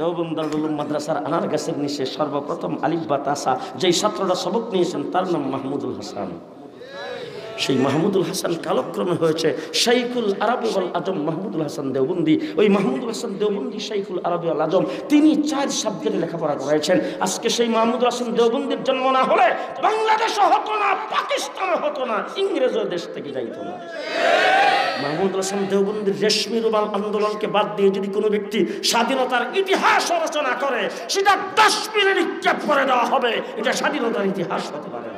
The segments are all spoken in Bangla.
দেওবন্দারুল মাদ্রাসার আনার গাছের নিচে সর্বপ্রথম আলিফ বা তাসা, যেই ছাত্ররা সবক নিয়েছেন, তার নাম মাহমুদুল হাসান। সেই মাহমুদুল হাসান কালক্রমে হয়েছে শাইখুল আরবি আল আজম মাহমুদুল হাসান দেওবন্দি। ওই মাহমুদুল হাসান দেওবন্দি, শাইখুল আরবি আল আজম, তিনি চার সাবজেক্টে লেখাপড়া করেছেন আজকে সেই মাহমুদুল হাসান দেওবন্দির জন্ম না হলে বাংলাদেশও হতো না, পাকিস্তানও হতো না, ইংরেজও দেশ থেকে যাইতো না। মাহমুদুল হাসান দেওবন্দির রেশমি রুমাল আন্দোলনকে বাদ দিয়ে যদি কোনো ব্যক্তি স্বাধীনতার ইতিহাস রচনা করে, সেটা ডাস্টবিনে নিক্ষেপ করে দেওয়া হবে। এটা স্বাধীনতার ইতিহাস হতে পারে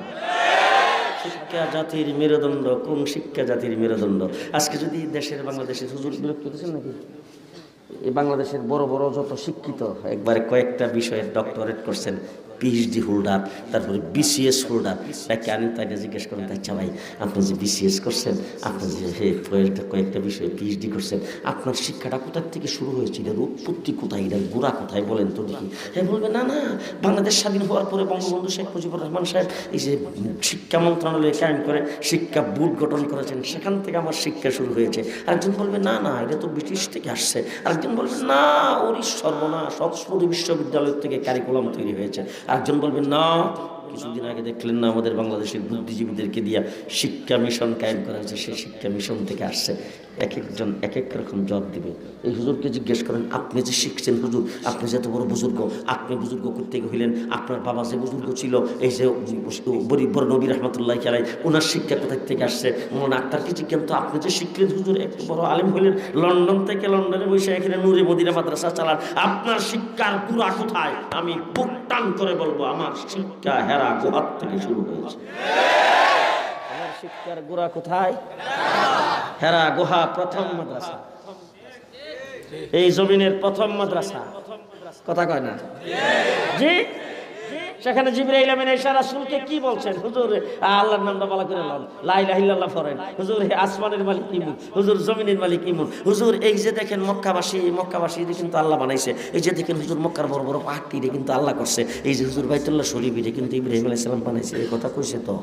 শিক্ষা জাতির মেরুদণ্ড, কোন শিক্ষা জাতির মেরুদণ্ড? আজকে যদি দেশের বাংলাদেশের হুজুর বিরক্ত হতেছেন নাকি? এই বাংলাদেশের বড় বড় যত শিক্ষিত, একবারে কয়েকটা বিষয়ে ডক্টরেট করছেন। পিএইচডি হোল্ডার তারপরে বিসিএস হোল্ডার তাকে আনেন তাকে জিজ্ঞেস করেন আচ্ছা ভাই, আপনি যে বিসিএস করছেন, আপনি যে কয়েকটা কয়েকটা বিষয়ে পিএইচডি করছেন, আপনার শিক্ষাটা কোথার থেকে শুরু হয়েছিল? এর উৎপত্তি কোথায় এটার গোড়া কোথায় বলেন তো দেখি? হ্যাঁ বলবে, না না, বাংলাদেশ স্বাধীন হওয়ার পরে বঙ্গবন্ধু শেখ মুজিবুর রহমান সাহেব এই যে শিক্ষা মন্ত্রণালয় কায়েম করে শিক্ষা বোর্ড গঠন করেছেন, সেখান থেকে আমার শিক্ষা শুরু হয়েছে। আরেকজন বলবে, না না, এটা তো ব্রিটিশ থেকে আসছে। আরেকজন বলবে, না, ওরই সর্বনাশ, অক্সফোর্ড বিশ্ববিদ্যালয় থেকে কারিকুলাম তৈরি হয়েছে। আরেকজন বলবেন না কিছুদিন আগে দেখলেন না আমাদের বাংলাদেশের বুদ্ধিজীবীদেরকে দিয়া শিক্ষা মিশন কায়েম করা হয়েছে, সেই শিক্ষা মিশন থেকে আসছে। এক একজন, এক এক রকম জব দিবে। এই হুজুরকে জিজ্ঞেস করেন, আপনি যে শিখছেন হুজুর, আপনি যে এত বড় বুজুর্গ, আপনি বুজুর্গ করতে হইলেন আপনার বাবা যে বুজুর্গ ছিল, এই যে বরিবর নবী রহমতুল্লাহ খেলাই ওনার শিক্ষা কোথায় থেকে আসছে? মনে আক্তারকে জিজ্ঞেন তো আপনি যে শিখলেন হুজুর একটু বড় আলিম হইলেন, লন্ডন থেকে লন্ডনে বসে এখানে নূরে মদিনা মাদ্রাসা চালান, আপনার শিক্ষার গুড়া কোথায়? আমি বুক টান করে বলব, আমার শিক্ষা হেরা গুহার থেকে শুরু হয়েছে। শিক্ষার গোড়া কোথায়? হেরা গুহা প্রথম মাদ্রাসা। এই জমিনের প্রথম মাদ্রাসা। কথা কয় না? জি। সেখানে জিবরাইল আমিন এসা রাসূলকে কি বলছেন? হুজুর আল্লাহর নামটা বলা করে লন লা ইলাহা ইল্লাল্লাহ পড়েন। হুজুর আসমানের মালিক ইমুন। হুজুর, জমিনের মালিক ইমুন। হুজুর, এই যে দেখেন মক্কাবাসী মক্কাবাসী কিন্তু আল্লাহ বানাইছে। এই যে দেখেন হুজুর, মক্কার বড় বড় পাহাড়টি রে কিন্তু আল্লাহ করছে। এই যে হুজুর বাইতুল্লাহ শরীফ রে কিন্তু ইব্রাহিম আলাইহিস সালাম বানাইছে। এই কথা কইছে তো?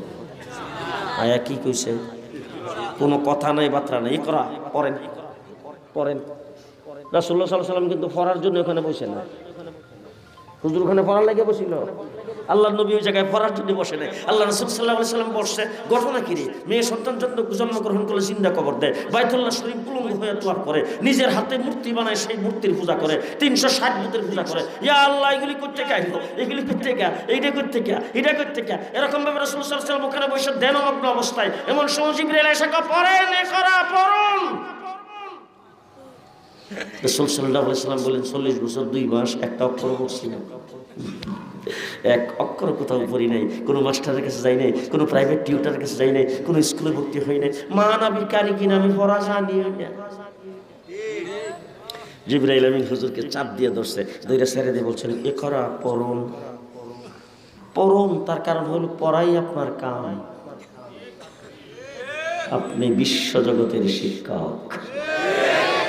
আয়া, কি কইছে? কোনো কথা নাই বার্তা নাই। করা, পড়েন। পড়েন। রাসূলুল্লাহ সাল্লাল্লাহু আলাইহি সাল্লাম কিন্তু পড়ার জন্য ওখানে বসে না। হুজুর ওখানে পড়ার লাগে বসিল। আল্লাহ নবী ওই জায়গায় পড়ার জন্য বসে নাই। আল্লাহ রসুল সাল্লাহ সাল্লাম বসছে। ঘটনা কিরে মেয়ে সন্তান জন্য জন্মগ্রহণ করলে চিন্তা কবর দেয়। বাইতুল্লাহ শরীফ পুলঙ্গ হয়ে তোয়ার করে। নিজের হাতে মূর্তি বানায়, সেই মূর্তির পূজা করে। তিনশো ষাট বুতের পূজা করে। ইয়া আল্লাহ, এগুলি করতে কে আইলো? এগুলি করতে কে এইটা করতে কে এটা করতে কে এরকম ভাবে রসুল সাল্লাহ সাল্লাম ওখানে বসে দেনমগ্ন অবস্থায় এমন সময় জিবরিল এসে পড়েন এ করা, পড়ুন। রসুল সাল্লাহ সাল্লাম বলেন, চল্লিশ বছর, দুই মাস, একটা অক্ষর পড়ছি এক অক্ষর কোথাও পড়ি নাই, কোনো মাস্টারের কাছে যাই নাই, কোনো প্রাইভেট টিউটারের কাছে যাই নাই, কোনো স্কুলে ভর্তি হই নাই। মা নাবি কারি কিনা, আমি পড়া জানি জিব্রাইল আমিন হুজুরকে চাপ দিয়ে ধরছে, দুইটা ছেড়ে দিয়ে বলছেন, এ করা পড়ুন। পড়ুন, তার কারণ হল পড়াই আপনার কাম। আপনি বিশ্বজগতের শিক্ষক।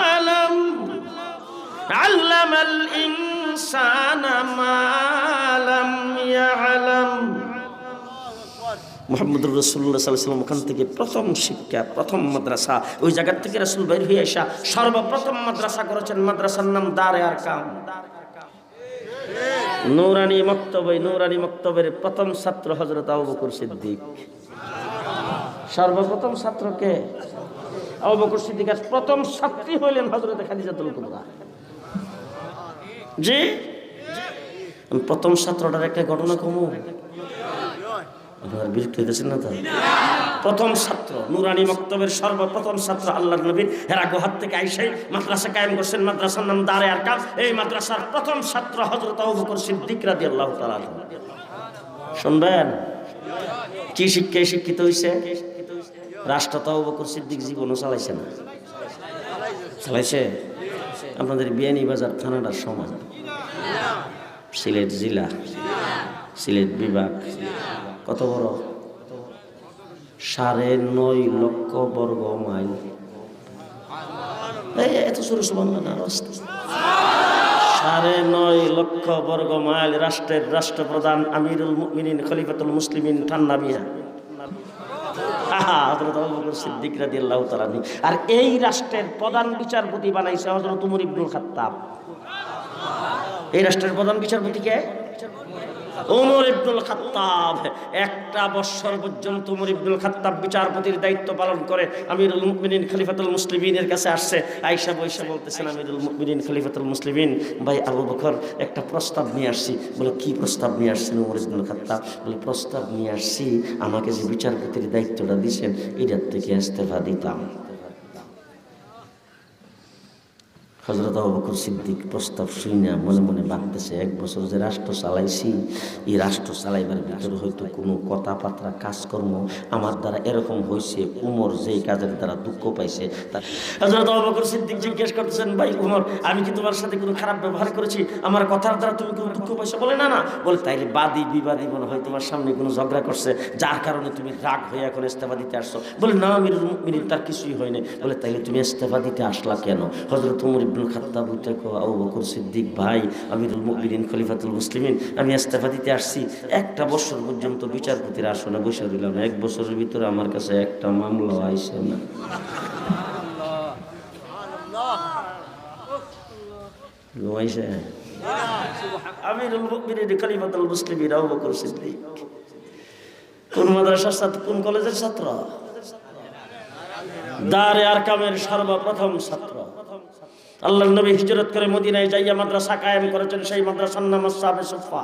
কলম আল্লামাল ইনসানা মা লাম ইয়ালাম মোহাম্মদুর রসুল্লাহ সাল্লাম ওখান থেকে প্রথম শিক্ষা, প্রথম মাদ্রাসা, ওই জায়গার থেকে রসুল বের হয়ে আসা সর্বপ্রথম মাদ্রাসা করেছেন, মাদ্রাসার নাম দারে আর কাম। নৌরানি মক্তব, নৌরানি মক্তবের প্রথম ছাত্র হজরত আবু বকর সিদ্দিক। সর্বপ্রথম ছাত্রকে আবু বকর সিদ্দিকের প্রথম ছাত্রী হইলেন হজরত খাদিজাতুল কুবরা। জি? প্রথম ছাত্রটার একটা ঘটনা কমু। না প্রথম ছাত্র, নুরানি মক্তবের সর্বপ্রথম ছাত্র আল্লাহ নবীর হেরা গোহাত থেকে আইসাই মাদ্রাসা কায়েম করছেন, মাদ্রাসার নাম দারে আর কাম এই মাদ্রাসার প্রথম ছাত্র হজরত আবু বকর সিদ্দিক তাআলা আনহু। শুনবেন? কি শিক্ষায় শিক্ষিত হইছে? রাষ্ট্র বকর সিদ্দিক জীবনও চালাইছে না। চালাইছে? আপনাদের বিয়ানীবাজার থানাটার সমান। সিলেট জেলা। সিলেট বিভাগ। কত বড়? সাড়ে নয় লক্ষ বর্গ মাইল। এত সরু সমান সাড়ে নয় লক্ষ বর্গ মাইল রাষ্ট্রের রাষ্ট্রপ্রধান আমিরুল মুমিনিন খলিফাতুল মুসলিমিন বকর সিদ্দিক আনহু। আর এই রাষ্ট্রের প্রধান বিচারপতি বানাইছে হযরত উমর ইবনুল খাত্তাব এই রাষ্ট্রের প্রধান বিচারপতি কে উমর ইবনুল খাত্তাব, একটা বৎসর পর্যন্ত উমর ইবনুল খাত্তাব বিচারপতির দায়িত্ব পালন করে আমিরুল মুমিনিন খলিফাতুল মুসলিমিনের কাছে আসছে। আয়েশা বৈশা বলতেছেন, আমিরুল মুমিনিন খলিফাতুল মুসলিমিন, ভাই আবু বকর, একটা প্রস্তাব নিয়ে আসছি। বলে, কি প্রস্তাব নিয়ে আসছেন উমর ইবনুল খাত্তাব? বলে, প্রস্তাব নিয়ে আসছি, আমাকে যে বিচারপতির দায়িত্বটা দিয়েছেন, এটার থেকে ইস্তেফা দিতাম। হজরত বকর সিদ্দিক প্রস্তাব শুই না মনে মনে ভাবতেছে, এক বছর যে রাষ্ট্র চালাইছি, এই রাষ্ট্র চালাইবার ভিতরে হয়তো কোনো কথাবার্তা, কাজকর্ম আমার দ্বারা এরকম হয়েছে উমর যেই কাজের দ্বারা দুঃখ পাইছে তার হজরত বকর সিদ্দিক জিজ্ঞেস করতেছেন, ভাই উমর, আমি কি তোমার সাথে কোনো খারাপ ব্যবহার করেছি? আমার কথার দ্বারা তুমি কোনো দুঃখ পাইছো? বলে, না না। বলে, তাইলে বাদী, বিবাদী মনে হয় তোমার সামনে কোনো ঝগড়া করছে, যার কারণে তুমি রাগ হয়ে এখন ইস্তেফা দিতে আসছো। বলে, না মিনিট তার কিছুই হয়নি বলে, তাইলে তুমি ইস্তেফা দিতে আসলা কেন? হজরত উমর ইবনুল খাত্তাব উঠে কো, আবু বকর সিদ্দিক ভাই আমিরুল মুমিনিন খলিফাতুল মুসলিমিন। আমি ইস্তেফা দিতে আসছি। একটা বছর পর্যন্ত বিচারপতির আসনে বসে রইলাম। এক বছরের ভিতরে আমার কাছে একটা মামলা আইসে না। আমিরুল মুসলিমিন আবু বকর সিদ্দিক। কোন মাদ্রাসার ছাত্র কোন কলেজের ছাত্র? দারে আরকামের সর্বপ্রথম ছাত্র। আল্লাহ নবী হিজরত করে মদিনায় যাইয়া মাদ্রাসা কায়েম করেছেন, সেই মাদ্রাসার নাম সাবে সুফা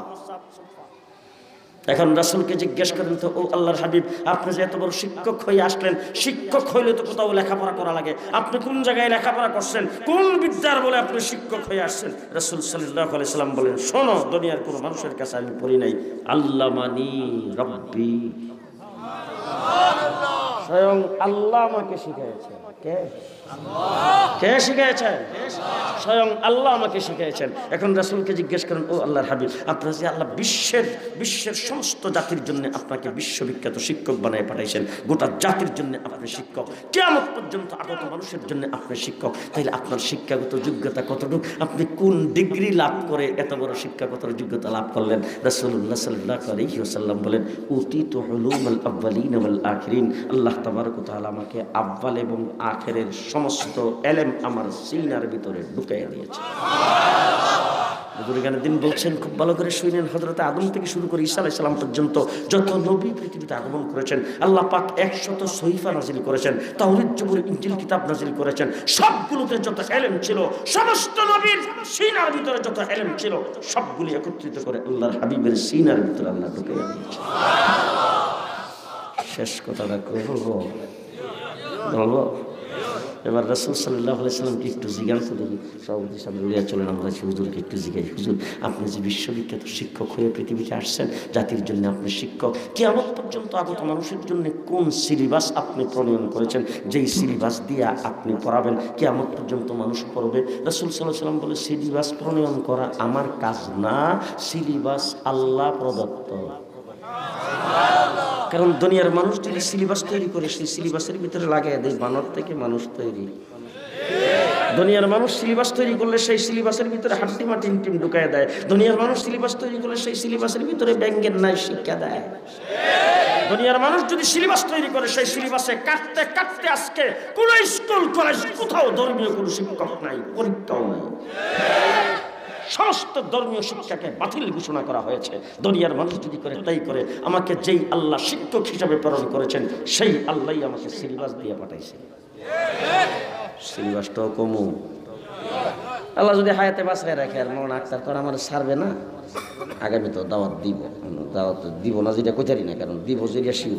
এখন রাসুলকে জিজ্ঞেস করেন, তো ও আল্লাহর হাবিব, আপনি যে এত বড় শিক্ষক হয়ে আসলেন, শিক্ষক হইলে তো কোথাও লেখাপড়া করা লাগে। আপনি কোন জায়গায় লেখাপড়া করছেন? কোন বিদ্যার বলে আপনি শিক্ষক হয়ে আসছেন? রাসুল সাল্লাহ সাল্লাম বলেন, শোনো, দুনিয়ার কোনো মানুষের কাছে আমি পড়ি নাই। আল্লাহ মানি রব্বি। স্বয়ং আল্লাহ আমাকে শিখিয়েছেন কে? কে শিখিয়েছেন স্বয়ং আল্লাহ আমাকে শিখিয়েছেন এখন রাসুলকে জিজ্ঞেস করেন, ও আল্লাহর হাবিব, আপনার যে আল্লাহ বিশ্বের বিশ্বের সমস্ত জাতির জন্য আপনাকে বিশ্ববিখ্যাত শিক্ষক বানায় পাঠাইছেন, গোটা জাতির জন্য আপনি শিক্ষক কেমন পর্যন্ত আগত মানুষের জন্য আপনি শিক্ষক, তাইলে আপনার শিক্ষাগত যোগ্যতা কতটুকু? আপনি কোন ডিগ্রি লাভ করে এত বড় শিক্ষাগত যোগ্যতা লাভ করলেন? রাসুল্লাহ সাল্লাহ আলহি বলেন উতি তো হলুম আব্বালিন আখিরিন। আল্লাহ তাবারক আমাকে আব্বাল এবং আখেরের সমস্ত এলেম আমার সিনার ভিতরে ঢুকাইয়া দিয়েছে। দিন বলছেন, খুব ভালো করে শুনেন হজরত আদম থেকে শুরু করে ঈসা আলাইহিস সালাম পর্যন্ত যত নবী পৃথিবীতে আগমন করেছেন, আল্লাহ পাক একশত সহিফা নাজিল করেছেন তাওরীত জবুর ইনজিল কিতাব নাজিল করেছেন, সবগুলোতে যত এলেম ছিল, সমস্ত নবীর সিনার ভিতরে যত এলেম ছিল, সবগুলি একত্রিত করে আল্লাহর হাবিবের সিনার ভিতরে আল্লাহ ঢুকাইয়া দিয়েছে। শেষ কথাটা বলব? বলব? এবার রসুল সাল্লাহ সাল্লামকে একটু জিজ্ঞান তো দেখি সভাপতি সামনে উড়িয়া চলেন আমরা হুজুরকে একটু জিজ্ঞাসি হুজুর, আপনি যে বিশ্ববিখ্যাত শিক্ষক হয়ে পৃথিবীতে আসছেন, জাতির জন্য আপনি শিক্ষক কেমন পর্যন্ত আগত মানুষের জন্য কোন সিলেবাস আপনি প্রণয়ন করেছেন? যেই সিলেবাস দিয়ে আপনি পড়াবেন কেমন পর্যন্ত মানুষ পড়বে। রসুল সাল্লাহ সাল্লাম বলে সিলেবাস প্রণয়ন করা আমার কাজ না সিলেবাস আল্লাহ প্রদত্ত। কারণ দুনিয়ার মানুষ যদি সিলেবাস তৈরি করে, সেই সিলেবাসের ভিতরে লাগাই দেয়, বানর থেকে মানুষ তৈরি। দুনিয়ার মানুষ সিলেবাস তৈরি করলে সেই সিলেবাসের ভিতরে হাড্ডি মাটিন টিম ঢুকায় দেয়। দুনিয়ার মানুষ সিলেবাস তৈরি করলে সেই সিলেবাসের ভিতরে ব্যাঙ্গের নাই শিক্ষা দেয়। দুনিয়ার মানুষ যদি সিলেবাস তৈরি করে, সেই সিলেবাসে কাটতে কাটতে আজকে কোন স্কুল কলেজ কোথাও ধর্মীয় কোনো শিক্ষক নাই, পরীক্ষাও নাই। সমস্ত ধর্মীয় শিক্ষাকে বাতিল ঘোষণা করা হয়েছে। দুনিয়ার মানুষ যদি করে, তাই করে। আমাকে যেই আল্লাহ শিক্ষক হিসাবে প্রেরণ করেছেন, সেই আল্লাহই আমাকে সিলেবাস দিয়ে পাঠাইছে। সিলেবাসটাও কমু। আল্লাহ যদি হায়াতে বাঁচায় রাখে, আর মন আক্তার তোর আমার সারবে না। আগামী তো দাওয়াত দিব। দাওয়াত দিব না, যেটা কোথারি না, কারণ দিব, যেটা শিব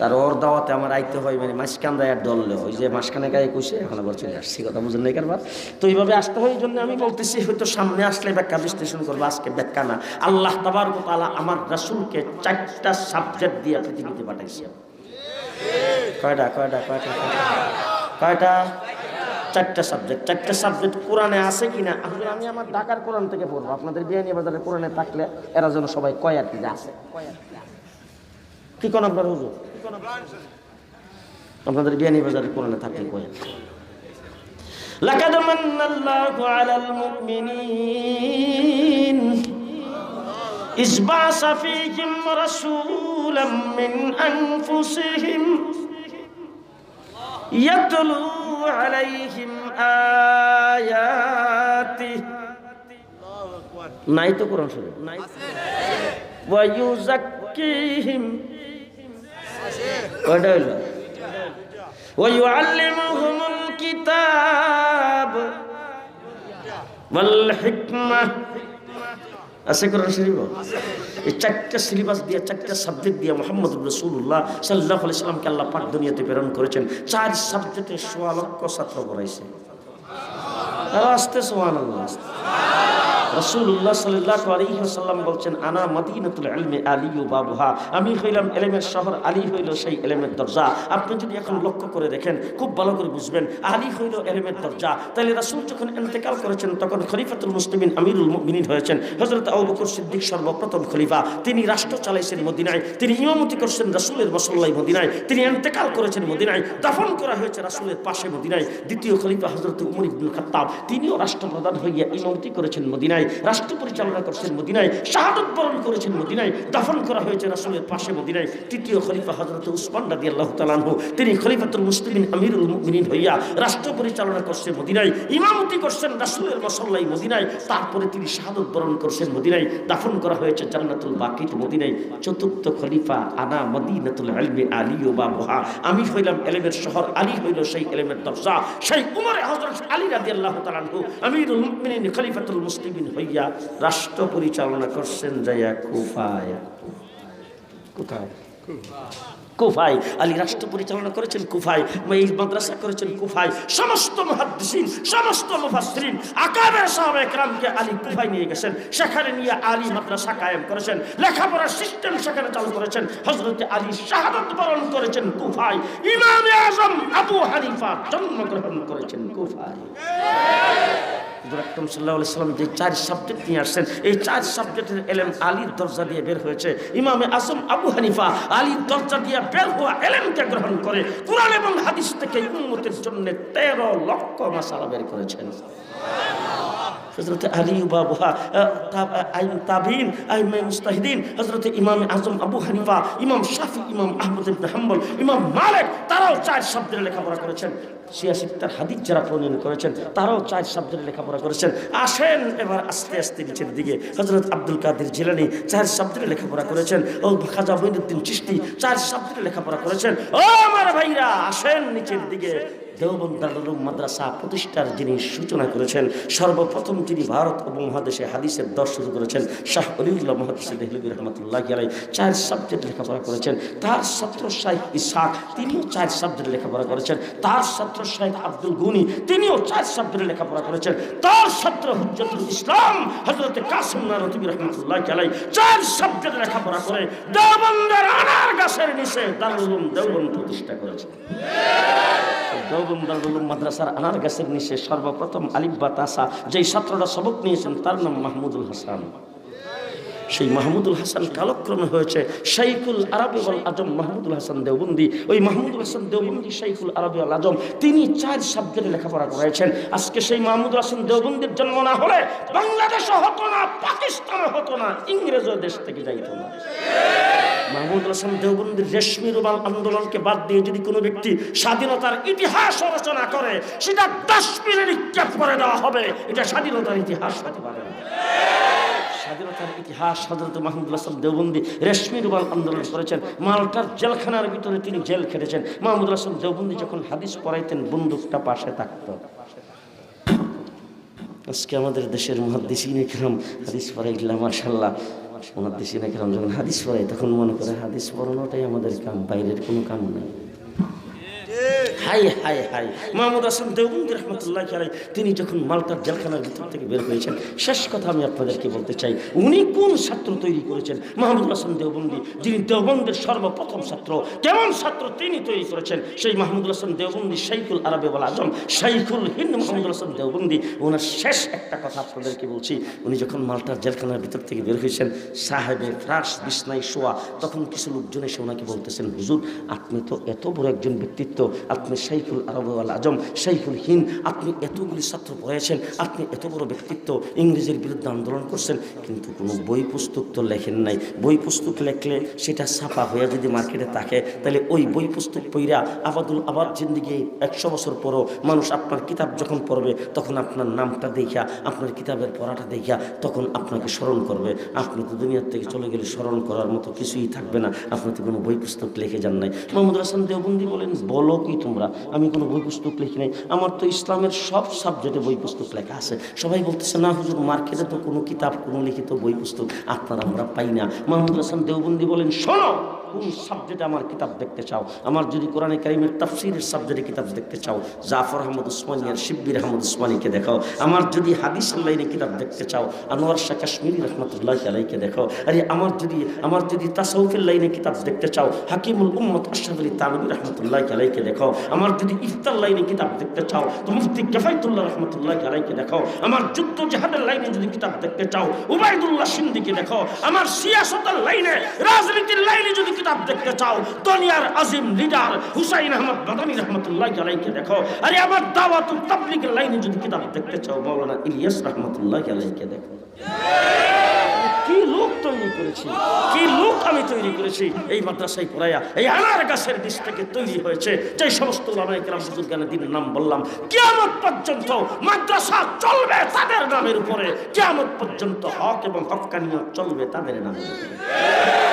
তার ওর দাওয়াতে আমার আইতে হয় মানে মাঝখান্দায় আর দললে ওই যে মাঝখানে গায়ে কইছে, এখন আবার চলে আসছি কথা বুঝেন নাই কারবার। তো এইভাবে আসতে হয় এই জন্য আমি বলতেছি, হয়তো সামনে আসলে ব্যাখ্যা বিশ্লেষণ করব, আজকে ব্যাখ্যা না। আল্লাহ তাবার তালা আমার রাসুলকে চারটা সাবজেক্ট দিয়ে পৃথিবীতে পাঠাইছে। কয়টা কয়টা কয়টা কয়টা? চারটা সাবজেক্ট চারটা সাবজেক্ট কোরআনে আছে কিনা? আসলে আমি আমার ঢাকার কোরআন থেকে পড়ব। আপনাদের বিয়ানি বাজারের কোরআনে থাকলে এরা যেন সবাই কয় আর কি আছে। কি কোন আপনার হুজুর? আপনাদের বিয়ানি বাজারের কোরআনে থাকলে কয় لقد من الله على المؤمنين إذ بعث فيهم رسولا من أنفسهم يتلو عليهم آياته নাই তো কোরআন শরীফ নাই ওয়ায়ুজাক্কিহিম কয়টা হইল ويعلمهم الكتاب والحكمة আছে কোরআন শরীফ এই চারটা সিলেবাস দিয়ে চারটা সাবজেক্ট দিয়ে মোহাম্মদ রসুল্লাহ সাল্লাহ সাল্লামকে আল্লাহ পাক দুনিয়াতে প্রেরণ করেছেন চার সাবজেক্টে সোয়া লক্ষ ছাত্র পড়াইছে আরো আসতে সোহান আল্লাহ রসুল্লাহ সাল্লাহ আলহিহাসাল্লাম বলছেন, আনা মদিনাতুল এলমে আলী ও বাবুহা। আমি হইলাম এলেমের শহর, আলী হইল সেই এলেমের দরজা। আপনি যদি এখন লক্ষ্য করে দেখেন, খুব ভালো করে বুঝবেন, আলী হইল এলেমের দরজা। তাহলে রাসুল যখন এন্তেকাল করেছেন, তখন খলিফাতুল মুসলিমিন আমিরুল মিনিন হয়েছেন। হজরত আবু বকর সিদ্দিক সর্বপ্রথম খলিফা। তিনি রাষ্ট্র চালাইছেন মদিনায়, তিনি ইমামতি করছেন রাসুলের মসল্লাই মদিনায়, তিনি এন্তেকাল করেছেন মদিনায়, দাফন করা হয়েছে রাসুলের পাশে মদিনায়। দ্বিতীয় খলিফা হজরত উমর ইবনুল খাত্তাব, তিনিও রাষ্ট্রপ্রধান হইয়া ইমামতি করেছেন মদিনায়। রাষ্ট্র পরিচালনা করছেন মদিনায়, শাহাদত বরণ করেছেন মদিনায়, দাফন করা হয়েছে রাসুলের পাশে মদিনায়। তৃতীয় খলিফা হজরত উসমান রাদি আল্লাহ তালানহু তিনি খলিফাতুল মুসলিমিন আমিরুল মুমিনিন হইয়া রাষ্ট্র পরিচালনা করছেন মদিনায়, ইমামতি করছেন রাসুলের মসল্লাই মদিনায়, তারপরে তিনি শাহাদত বরণ করছেন মদিনায়, দাফন করা হয়েছে জান্নাতুল বাকিত মদিনায়। চতুর্থ খলিফা আনা মদিনাতুল আলমে আলী ও বাবুহা। আমি হইলাম এলেমের শহর, আলী হইল সেই এলেমের দরজা। সেই উমরে হজরত আলী রাদি আল্লাহ তালানহু আমিরুল মুমিনিন খলিফাতুল মুসলিমিন হইয়া রাষ্ট্র পরিচালনা করছেন যাইয়া কুফায়। কোথায়? কুফায়। আলী রাষ্ট্র পরিচালনা করেছেন কুফায় এই মাদ্রাসা করেছেন কুফায়। সমস্ত মহাদ্দিসিন, সমস্ত মুফাসসিরিন আকাবের সাহাবা একরামকে আলী কুফায় নিয়ে গেছেন। সেখানে নিয়ে আলী মাদ্রাসা কায়েম করেছেন। লেখাপড়ার সিস্টেম সেখানে চালু করেছেন। হযরত আলী শাহাদাত বরণ করেছেন কুফায়। ইমামে আজম আবু হানিফা জন্মগ্রহণ করেছেন কুফায়। আকরম সাল্লাহ সাল্লাম যে চার সাবজেক্ট নিয়ে আসছেন, এই চার সাবজেক্টের এলেম আলীর দরজা দিয়ে বের হয়েছে। ইমামে আসম আবু হানিফা আলীর দরজা দিয়ে বের হওয়া এলেমকে গ্রহণ করে কোরআন এবং হাদিস থেকে উন্মতের জন্য তেরো লক্ষ মাসালা বের করেছেন। হজরত আলী বাবুহা তাবিন আইমে মুস্তাহিদিন হজরত ইমাম আজম আবু হানিফা, ইমাম শাফি, ইমাম আহমদ ইবনে হাম্বল, ইমাম মালিক, তারাও চার শব্দের লেখাপড়া করেছেন। সিয়াসিত্তার হাদিস যারা প্রণয়ন করেছেন, তারাও চার শব্দের লেখাপড়া করেছেন। আসেন এবার আস্তে আস্তে নিচের দিকে হজরত আব্দুল কাদের জিলানি চার শব্দের লেখাপড়া করেছেন, ও খাজা মঈনুদ্দিন চিশতি চার শব্দের লেখাপড়া করেছেন। ও আমার ভাইরা, আসেন নিচের দিকে। দেওবন্দ দারুল মাদ্রাসা প্রতিষ্ঠার যিনি সূচনা করেছেন, সর্বপ্রথম যিনি ভারত উপমহাদেশে হাদিসের দর শুরু করেছেন, শাহ অলিউল্লাহ মহাদিস দেহলবী রহমতুল্লাহ আলাই চার সাবজেক্ট লেখাপড়া করেছেন। তার ছাত্র শাহ ইসাক তিনিও চার সাবজেক্ট লেখাপড়া করেছেন। তার ছাত্র শাহ আব্দুল গুনি, তিনিও চার সাবজেক্ট লেখাপড়া করেছেন। তার ছাত্র হুজ্জতুল ইসলাম হজরত কাসিম নবী রহমতুল্লাহ আলাই চার সাবজেক্ট লেখাপড়া করে দেওবন্দের আনার গাছের নিচে দারুল দেওবন্দ প্রতিষ্ঠা করেছেন। দেওবন্দারুল মাদ্রাসার আনার গাছের নিচে সর্বপ্রথম আলিফ বা তাসা, যেই ছাত্ররা সবক নিয়েছেন, তার নাম মাহমুদুল হাসান। সেই মাহমুদুল হাসান কালক্রমে হয়েছে শাইকুল আরবি ওয়াল আজম মাহমুদুল হাসান দেওবন্দি। ওই মাহমুদুল হাসান দেওবন্দি শাইকুল আরবি ওয়াল আজম, তিনি চার সাবজেক্টে লেখাপড়া করেছেন আজকে সেই মাহমুদুল হাসান দেওবন্দির জন্ম না হলে বাংলাদেশে হতো না পাকিস্তানে হতো না, ইংরেজও দেশ থেকে যাইতো না। মাহমুদ হাসান দেওবন্দির রেশমি রুমাল আন্দোলনকে বাদ দিয়ে যদি কোনো ব্যক্তি স্বাধীনতার ইতিহাস রচনা করে, সেটা ডাস্টবিনে নিক্ষেপ করে দেওয়া হবে। এটা স্বাধীনতার ইতিহাস হতে পারে স্বাধীনতার ইতিহাস দেওবন্দি রেশমি রুমাল আন্দোলন করেছেন। মালটার জেলখানার ভিতরে তিনি জেল দেওবন্দি যখন হাদিস পড়াইতেন পাশে থাকতো। আজকে আমাদের দেশের হাদিস মার্শাল্লাহ মহাদিসিন নাকি যখন হাদিস পড়াই তখন মনে করে হাদিস পড়ানোটাই আমাদের কাম, বাইরের কোনো কাম নেই। হাই হাই হাই। মাহমুদ হাসান দেওবন্দি রহমতুল্লাহ আলাই তিনি যখন মালটার জেলখানার ভিতর থেকে বের হয়েছেন, শেষ কথা আমি আপনাদেরকে বলতে চাই, উনি কোন ছাত্র তৈরি করেছেন? মাহমুদ হাসান দেওবন্দি, যিনি দেওবন্দের সর্বপ্রথম ছাত্র, কেমন ছাত্র তিনি তৈরি করেছেন? সেই মাহমুদুল হাসান দেওবন্দি শাইকুল আরবে বল আজম শাইকুল হিন্দ মাহমুদুল হাসান দেওবন্দি, ওনার শেষ একটা কথা আপনাদেরকে বলছি, উনি যখন মালটার জেলখানার ভিতর থেকে বের হয়েছেন, সাহেবে ফ্রাস, বিছনায় শোয়া, তখন কিছু লোকজন এসে ওনাকে বলতেছেন, হুজুর, আপনি তো এত বড় একজন ব্যক্তিত্ব, আপনি শাইকুল আরব আল আজম শাইকুল হিন্দ, আপনি এতগুলি ছাত্র পড়েছেন, আপনি এত বড় ব্যক্তিত্ব, ইংরেজের বিরুদ্ধে আন্দোলন করছেন, কিন্তু কোনো বই পুস্তক তো লেখেন নাই। বই পুস্তক লেখলে সেটা ছাপা হয়ে যদি মার্কেটে থাকে, তাহলে ওই বই পুস্তক পইরা আবাদুল আবাদ জিন্দিগি একশো বছর পরও মানুষ আপনার কিতাব যখন পড়বে, তখন আপনার নামটা দেখা আপনার কিতাবের পড়াটা দেখা তখন আপনাকে স্মরণ করবে। আপনি তো দুনিয়ার থেকে চলে গেলে স্মরণ করার মতো কিছুই থাকবে না। আপনি তো কোনো বই পুস্তক লেখে যান নাই। মোহাম্মদ হাসান দেওবন্দি বলেন, বলো কি তোমরা? আমি কোনো বই পুস্তক লিখি নাই। আমার তো ইসলামের সব সাবজেক্টে বই পুস্তক লেখা আছে। সবাই বলতেছে, না হুজুর, মার্কেটে তো কোনো কিতাব, কোনো লিখিত বই পুস্তক আপনার, আমরা পাই না। মোহাম্মদ হাসান দেওবন্দি বলেন, শোনো, কোন সাবজেক্টে আমার কিতাব দেখতে চাও? আমার যদি কোরআনে কারিমের তাফসিরের সাবজেক্টে কিতাব দেখতে চাও, জাফর আহমদ উসমানী আর শিব্বির আহমদ উসমানীকে দেখাও। আমার যদি হাদিস লাইনে কিতাব দেখতে চাও, আনোয়ার শাহ কাশ্মীরি রহমতুল্লাহ আলাইকে দেখো আরে, আমার যদি আমার যদি তাসাউফের লাইনে কিতাব দেখতে চাও, হাকিমুল উম্মত আশরাফ আলী তানবী রহমতুল্লাহ আলাইকে দেখো আমার যদি ইফতার লাইনে কিতাব দেখতে চাও, তো মুফতি কেফায়তুল্লাহ রহমতুল্লাহ আলাইকে দেখো আমার যুদ্ধ জাহাদের লাইনে যদি কিতাব দেখতে চাও উবাইদুল্লাহ সিন্দিকে দেখো আমার সিয়াসতের লাইনে, রাজনীতির লাইনে যদি কিতাব দেখতে চাও, দুনিয়ার আজিম লিডার হুসাইন আহমদ বাদানি রহমতুল্লাহ আলাইকে দেখো আরে আমার দাওয়াত তাবলিগের লাইনে যদি কিতাব দেখতে চাও, মাওলানা ইলিয়াস রহমতুল্লাহ আলাইকে দেখো কি লোক তৈরি করেছি? কি লোক আমি তৈরি করেছি? এই মাদ্রাসায় পড়াইয়া এই আনার গাছের বীজ থেকে তৈরি হয়েছে। যে সমস্ত লামাইকরাম দিনের নাম বললাম কেমন পর্যন্ত মাদ্রাসা চলবে তাদের নামের উপরে। কেমন পর্যন্ত হক এবং হকানিয়ত চলবে তাদের নামের উপরে।